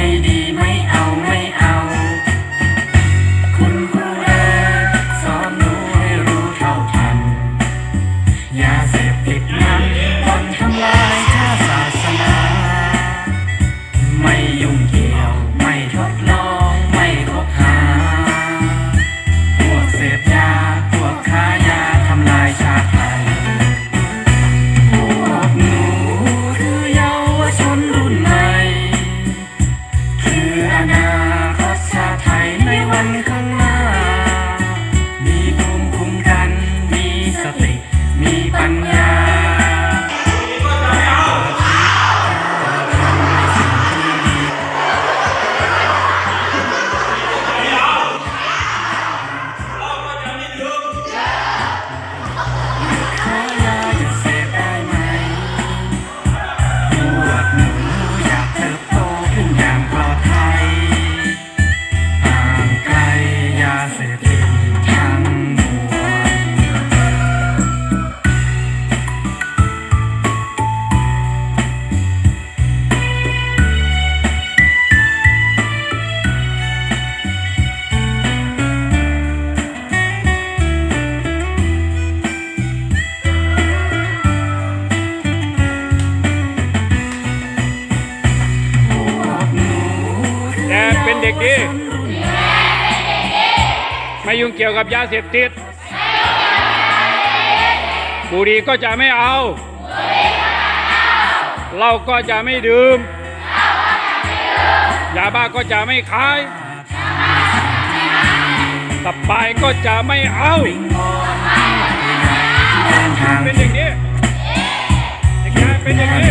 tiny ็กดี ไม่ยุ่งเกี่ยวกับยาเสพติด บุหรี่ก็จะไม่เอา เราก็จะไม่ดื่ม ยาบ้าก็จะไม่ขายสปายก็จะไม่เอา เป็นอย่างนี้อย่างนี้เป็นอย่างนี้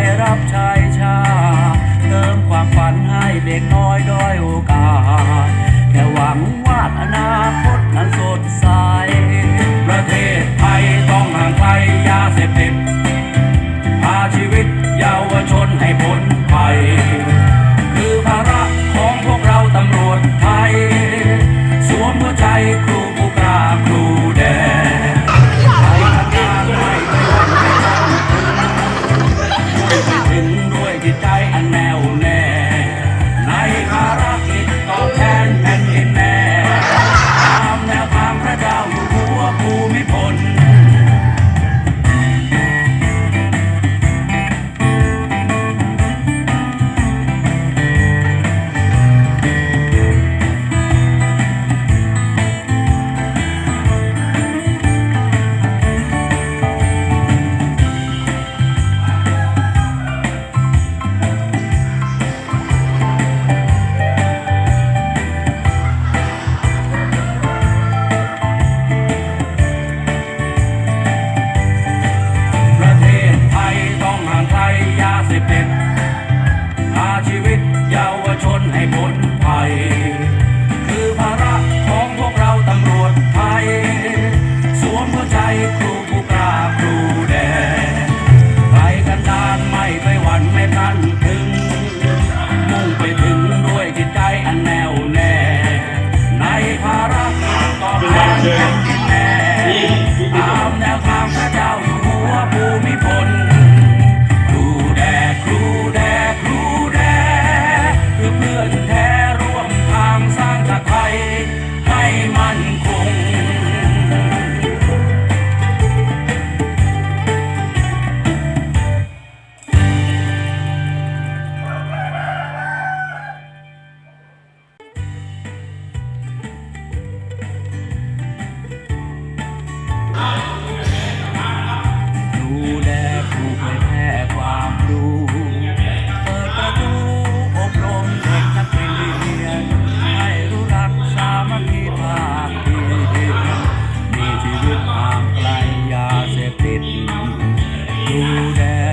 tired, I'm tired. ิตใจอันแน่วแน่ Yeah. கூட